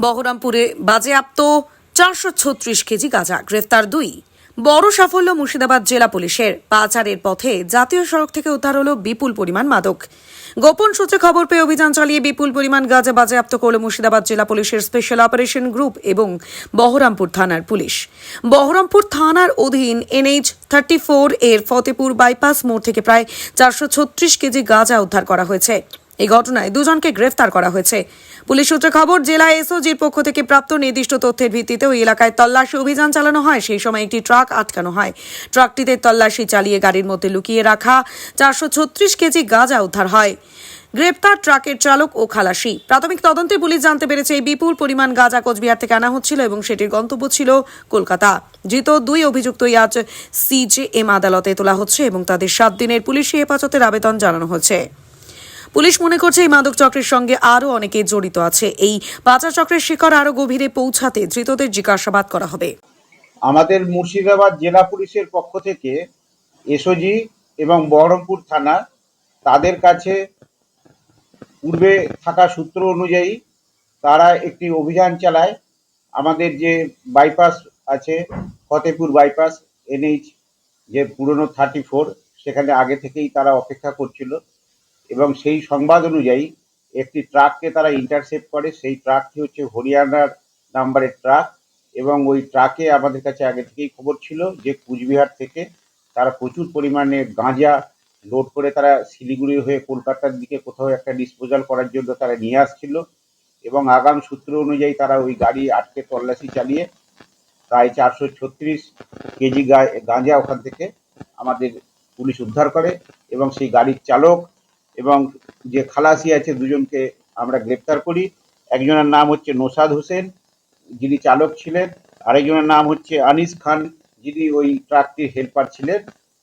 বহরমপুরে বাজেয়াপ্ত চারশো ছত্রিশ কেজি গাঁজা, গ্রেফতার দুই। বড় সাফল্য মুর্শিদাবাদ জেলা পুলিশের। পাচারের পথে জাতীয় সড়ক থেকে উদ্ধার হলো বিপুল পরিমাণ মাদক। গোপন সূত্রে খবর পেয়ে অভিযান চালিয়ে বিপুল পরিমাণ গাঁজা বাজেয়াপ্ত করল মুর্শিদাবাদ জেলা পুলিশের স্পেশাল অপারেশন গ্রুপ এবং বহরমপুর থানার পুলিশ। বহরমপুর থানার অধীন এনএইচ থার্টি ফোর এর ফতেপুর বাইপাস মোড় থেকে প্রায় চারশো ছত্রিশ কেজি গাঁজা উদ্ধার করা হয়েছে। এই ঘটনায় দুজনকে গ্রেফতার করা হয়েছে। পুলিশ সূত্রে খবর, জেলা এসওজির পক্ষ থেকে প্রাপ্ত নির্দিষ্ট তথ্যের ভিত্তিতে ওই এলাকায় তল্লাশি অভিযান চালানো হয়। সেই সময় একটি ট্রাক আটকানো হয়। ট্রাকটিতে তল্লাশি চালিয়ে গাড়ির মধ্যে লুকিয়ে রাখা চারশো ছত্রিশ কেজি গাঁজা উদ্ধার হয়। গ্রেপ্তার ট্রাকের চালক ও খালাসি। প্রাথমিক তদন্তে পুলিশ জানতে পেরেছে, এই বিপুল পরিমাণ গাঁজা কোচবিহার থেকে আনা হচ্ছিল এবং সেটির গন্তব্য ছিল কলকাতা। ধৃত দুই অভিযুক্তই আজ সিজেএম আদালতে তোলা হচ্ছে এবং তাদের সাত দিনের পুলিশি হেফাজতের আবেদন জানানো হচ্ছে পুলিশ মনে করছে এই মাদক চক্রের সঙ্গে আরও অনেকে জড়িত আছে। এই পাচার চক্রের শিকড় আরও গভীরে পৌঁছাতে ধৃতদের জিজ্ঞাসাবাদ করা হবে। আমাদের মুর্শিদাবাদ জেলা পুলিশের পক্ষ থেকে এসওজি এবং বহরমপুর থানা তাদের কাছে পূর্বে থাকা সূত্র অনুযায়ী তারা একটি অভিযান চালায়। আমাদের যে বাইপাস আছে, ফতেপুর বাইপাস, এনএইচ যে পুরনো থার্টি ফোর, সেখানে আগে থেকেই তারা অপেক্ষা করছিল। এবং সেই সংবাদ অনুযায়ী একটি ট্রাককে তারা ইন্টারসেপ্ট করে। সেই ট্রাকটি হচ্ছে হরিয়ানার নাম্বারের ট্রাক এবং ওই ট্রাকে আমাদের কাছে আগে থেকেই খবর ছিল যে কুচবিহার থেকে তারা প্রচুর পরিমাণে গাঁজা লোড করে তারা শিলিগুড়ি হয়ে কলকাতার দিকে কোথাও একটা ডিসপোজাল করার জন্য তারা নিয়ে আসছিল এবং আগাম সূত্র অনুযায়ী তারা ওই গাড়ি আটকে তল্লাশি চালিয়ে প্রায় চারশো ছত্রিশ কেজি গাঁজা ওখান থেকে আমাদের পুলিশ উদ্ধার করে এবং সেই গাড়ির চালক এবং যে খালাসি আছে দুজনকে আমরা গ্রেপ্তার করি। একজনের নাম হচ্ছে নোসাদ হোসেন যিনি চালক ছিলেন আরেকজনের নাম হচ্ছে আনিস খান যিনি ওই ট্রাকটির হেল্পার ছিলেন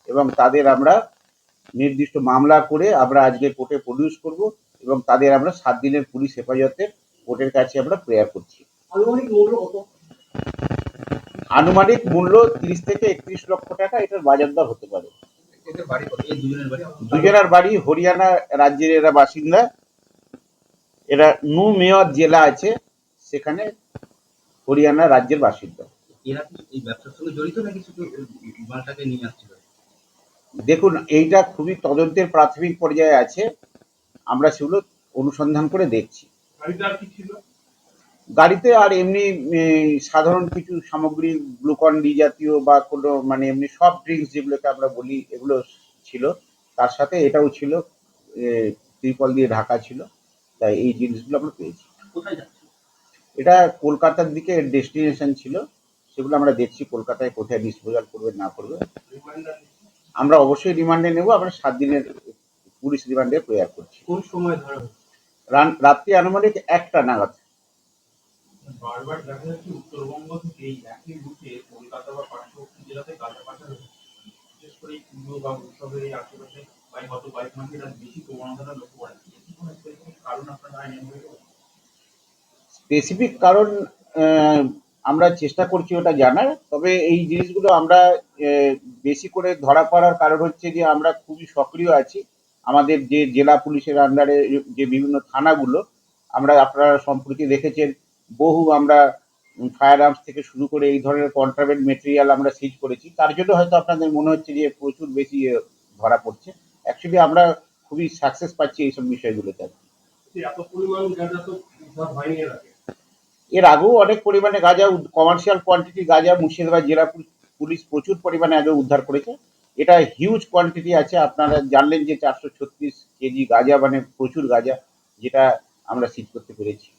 এবং তাদের আমরা নির্দিষ্ট মামলা করে আমরা আজকে কোর্টে প্রডিউস করব এবং তাদের আমরা সাত দিনের পুলিশ হেফাজতে কোর্টের কাছে আমরা প্রেয়ার করছি। আনুমানিক মূল্য কত? আনুমানিক মূল্য তিরিশ থেকে একত্রিশ লক্ষ টাকা এটার বাজার দর হতে পারে। দুজনের বাড়ি হরিয়ানা রাজ্যের এরা বাসিন্দা। এরা নু মেয়র জেলা আছে সেখানে হরিয়ানা রাজ্যের বাসিন্দা। এরা কি এই ব্যবসার সঙ্গে জড়িত নাকি শুধু এই মালটাকে নিয়ে আসছিল? দেখুন এইটা খুবই তদন্তের প্রাথমিক পর্যায়ে আছে। আমরা সেগুলো অনুসন্ধান করে দেখছি। গাড়িতে আর এমনি সাধারণ কিছু সামগ্রী গ্লুকন ডি জাতীয় বা কোনো মানে এমনি সফট ড্রিঙ্কস যেগুলোকে আমরা বলি এগুলো ছিল। তার সাথে এটাও ছিল ত্রিপল দিয়ে ঢাকা ছিল। তাই এই জিনিসগুলো আমরা পেয়েছি। এটা কলকাতার দিকে ডেস্টিনেশন ছিল। সেগুলো আমরা দেখছি কলকাতায় কোথায় ডিসপোজাল করবে না করবে। আমরা অবশ্যই রিমান্ডে নেব। আমরা সাত দিনের পুলিশ রিমান্ডে প্রেয়ার করছি। কোন সময় ধরা রাত্রি আনুমানিক একটা নাগাদ। বারবার দেখা যাচ্ছে উত্তরবঙ্গ থেকে এই একই রুটে কলকাতা বা পার্শ্ববর্তী জেলাতে গাঁজা পাচার হচ্ছে বিশেষ করে এই পুজো বা উৎসবের এই আশেপাশে বা গত কয়েক মাসে এটা বেশি প্রবণতাটা লক্ষ্য করা যাচ্ছে। কি কোনো specific কারণ আপনারা আইনে? স্পেসিফিক কারণ আমরা চেষ্টা করছি ওটা জানার। তবে এই জিনিসগুলো আমরা বেশি করে ধরা পড়ার কারণ হচ্ছে যে আমরা খুবই সক্রিয় আছি। আমাদের যে জেলা পুলিশের আন্ডারে যে বিভিন্ন থানাগুলো, আমরা আপনারা সম্প্রতি দেখেছেন বহু আমরা ফায়ার আর্মস থেকে শুরু করে এই ধরনের কন্ট্রাবেন্ড মেটেরিয়াল আমরা সিজ করেছি। তার জন্য হয়তো আপনাদের মনে হচ্ছে যে প্রচুর বেশি ধরা পড়ছে। অ্যাকচুয়ালি আমরা খুবই সাকসেস পাচ্ছি এইসব বিষয়গুলোতে উদ্ধার হয়নি এর আগেও অনেক পরিমাণে গাঁজা কমার্শিয়াল কোয়ান্টিটি গাঁজা মুর্শিদাবাদ জেলা পুল- পুলিশ প্রচুর পরিমাণে আগে উদ্ধার করেছে। এটা হিউজ কোয়ান্টিটি আছে। আপনারা জানলেন যে চারশো ছত্রিশ কেজি গাঁজা মানে প্রচুর গাঁজা যেটা আমরা সিজ করতে পেরেছি।